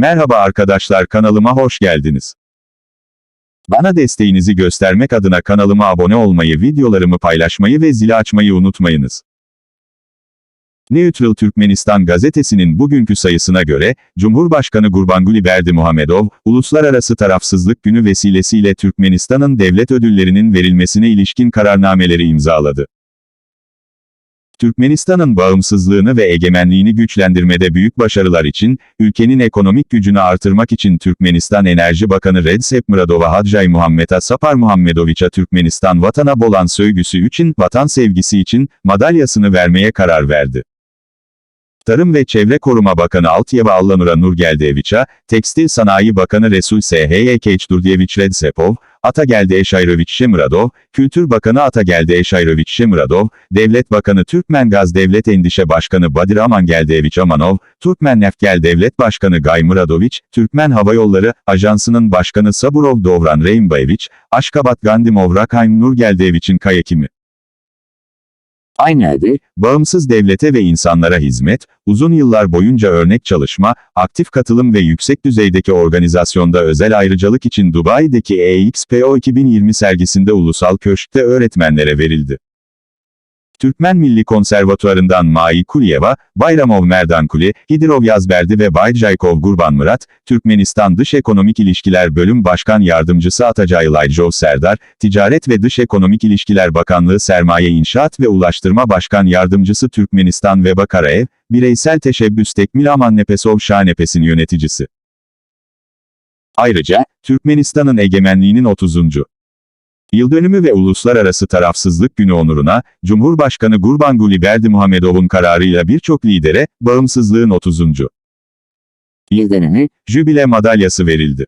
Merhaba arkadaşlar kanalıma hoş geldiniz. Bana desteğinizi göstermek adına kanalıma abone olmayı, videolarımı paylaşmayı ve zili açmayı unutmayınız. Neutral Türkmenistan gazetesinin bugünkü sayısına göre, Cumhurbaşkanı Gurbanguly Berdimuhamedov, uluslararası tarafsızlık günü vesilesiyle Türkmenistan'ın devlet ödüllerinin verilmesine ilişkin kararnameleri imzaladı. Türkmenistan'ın bağımsızlığını ve egemenliğini güçlendirmede büyük başarılar için, ülkenin ekonomik gücünü artırmak için Türkmenistan Enerji Bakanı Recep Muradova Hadjay Muhammed'a Sapar Muhammedoviç'a Türkmenistan vatana bolan sövgüsü için, vatan sevgisi için, madalyasını vermeye karar verdi. Tarım ve Çevre Koruma Bakanı Altyeva Allanura Nurgeldeviç'a, Tekstil Sanayi Bakanı Resul S.H.Y. Keçdurdiyeviç Redsepov, Atagelde Eşayroviç Şemiradov, Kültür Bakanı Atagelde Eşayroviç Şemiradov, Devlet Bakanı Türkmengaz Devlet Endişe Başkanı Badir Amangeldeviç Amanov, Türkmennefgel Devlet Başkanı Gay Muradoviç, Türkmen Hava Yolları Ajansı'nın Başkanı Saburov Dovran Reimbayeviç, Aşkabat Gandimov Rakhaim Nurgeldeviç'in kayekimi. Aynı adı, bağımsız devlete ve insanlara hizmet, uzun yıllar boyunca örnek çalışma, aktif katılım ve yüksek düzeydeki organizasyonda özel ayrıcalık için Dubai'deki EXPO 2020 sergisinde ulusal köşkte öğretmenlere verildi. Türkmen Milli Konservatuarı'ndan Mai Kuliyeva, Bayramov Merdankuli, Hidirov Yazberdi ve Bayjaykov Gurbanmurat, Türkmenistan Dış Ekonomik İlişkiler Bölüm Başkan Yardımcısı Atacay Layjov Serdar, Ticaret ve Dış Ekonomik İlişkiler Bakanlığı Sermaye İnşaat ve Ulaştırma Başkan Yardımcısı Türkmenistan ve Bakaraev, Bireysel Teşebbüs Tekmil Aman Nepesov Şanepes'in yöneticisi. Ayrıca, Türkmenistan'ın egemenliğinin 30. Yıldönümü ve Uluslararası Tarafsızlık Günü onuruna, Cumhurbaşkanı Gurbanguly Berdimuhamedov'un kararıyla birçok lidere, bağımsızlığın 30. Yıldönümü, Jübile madalyası verildi.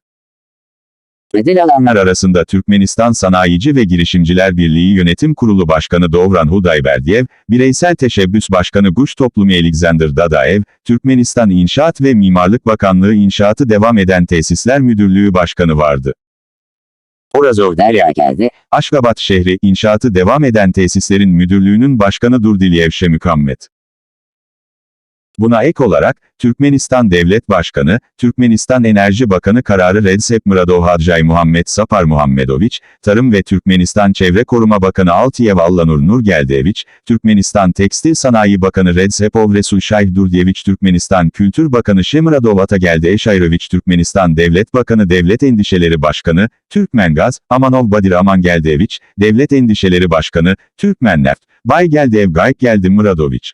Ödül alanlar arasında Türkmenistan Sanayici ve Girişimciler Birliği Yönetim Kurulu Başkanı Dovran Hudayberdiyev, Bireysel Teşebbüs Başkanı Guş Toplumu Alexander Dadaev, Türkmenistan İnşaat ve Mimarlık Bakanlığı İnşaatı Devam Eden Tesisler Müdürlüğü Başkanı vardı. Orazov Derya geldi, Aşgabat şehri inşaatı devam eden tesislerin müdürlüğünün başkanı Durdiliyev Şemükammet. Buna ek olarak, Türkmenistan Devlet Başkanı, Türkmenistan Enerji Bakanı kararı Recep Muradov Hadjay Muhammed Sapar Muhammedoviç, Tarım ve Türkmenistan Çevre Koruma Bakanı Altiyev Allanur Nurgeldeviç, Türkmenistan Tekstil Sanayi Bakanı Redsepov Resul Şayh Durdiyeviç Türkmenistan Kültür Bakanı Şemiradov Atagelde Eşayroviç Türkmenistan Devlet Bakanı Devlet Endişeleri Başkanı, Türkmengaz, Amanov Badir Amangeldeviç, Devlet Endişeleri Başkanı, Türkmenneft, Baygeldev Gaykgeldi Muradoviç.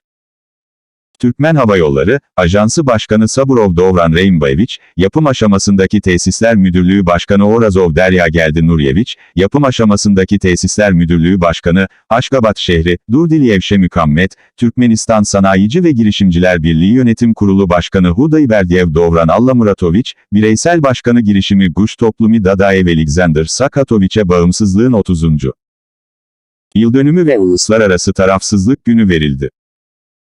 Türkmen Hava Yolları, Ajansı Başkanı Saburov Dovran Reimbayeviç, yapım aşamasındaki Tesisler Müdürlüğü Başkanı Orazov Derya Geldi Nuryeviç, yapım aşamasındaki Tesisler Müdürlüğü Başkanı, Aşgabat Şehri, Durdiliyev Şemükammet, Türkmenistan Sanayici ve Girişimciler Birliği Yönetim Kurulu Başkanı Hudayberdiyev Dovran Allamuratoviç, Bireysel Başkanı Girişimi Guş Toplumi Dadaev Alexander Sakatoviç'e bağımsızlığın 30. Yıldönümü ve Uluslararası Tarafsızlık Günü verildi.